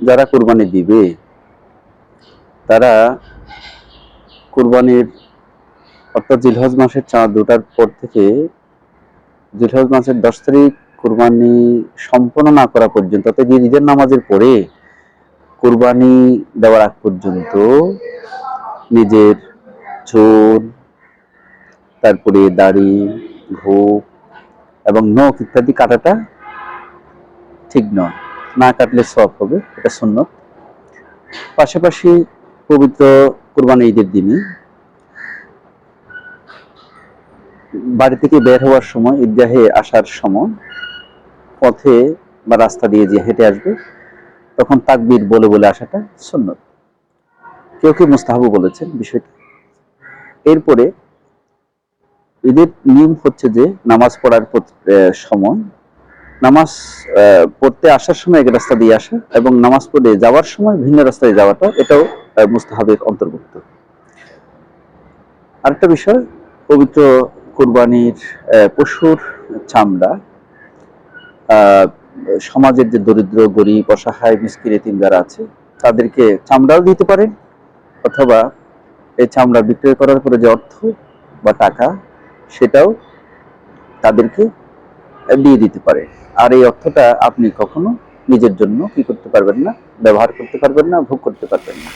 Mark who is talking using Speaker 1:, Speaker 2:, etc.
Speaker 1: যারা কুরবানি দিবে, তারা কুরবানির, অর্থাৎ জিলহজ মাসের চাঁদ দুটার পর থেকে জিলহজ মাসের দশ তারিখ কুরবানি সম্পন্ন না করা পর্যন্ত, অর্থাৎ ঈদের নামাজের পরে কুরবানি দেওয়ার আগ পর্যন্ত নিজের চুল, তারপরে দাড়ি, ঘোপ এবং নখ ইত্যাদি কাটাটা ঠিক নয়। না কাটলে সব হবে, এটা শূন্য পাশাপাশি পবিত্র কুরবানি ঈদের দিনে বাড়ি থেকে বের হওয়ার সময় ঈদগাহে আসার সময় পথে বা রাস্তা দিয়ে যে হেঁটে আসবে, তখন তাকবির বলে বলে আসাটা সুন্নত। কেউ কেউ মুস্তাহাবু বলেছেন বিষয়টা। এরপরে ঈদের নিয়ম হচ্ছে যে নামাজ পড়ার সময় নামাজ পড়তে আসার সময় এক রাস্তা দিয়ে আসা এবং নামাজ পড়ে যাওয়ার সময় ভিন্ন রাস্তায় যাওয়াটা, এটাও মুস্তাহাবের অন্তর্ভুক্ত। আরেকটা বিষয়, পবিত্র কুরবানির পশুর চামড়া সমাজের যে দরিদ্র, গরিব, অসহায়, মিসকিন, এতিম যারা আছে, তাদেরকে চামড়াও দিতে পারেন অথবা এই চামড়া বিক্রয় করার পরে যে অর্থ বা টাকা, সেটাও তাদেরকে দিয়ে দিতে পারে। আর এই অর্থটা আপনি কখনো নিজের জন্য কি করতে পারবেন না, ব্যবহার করতে পারবেন না, ভোগ করতে পারবেন না।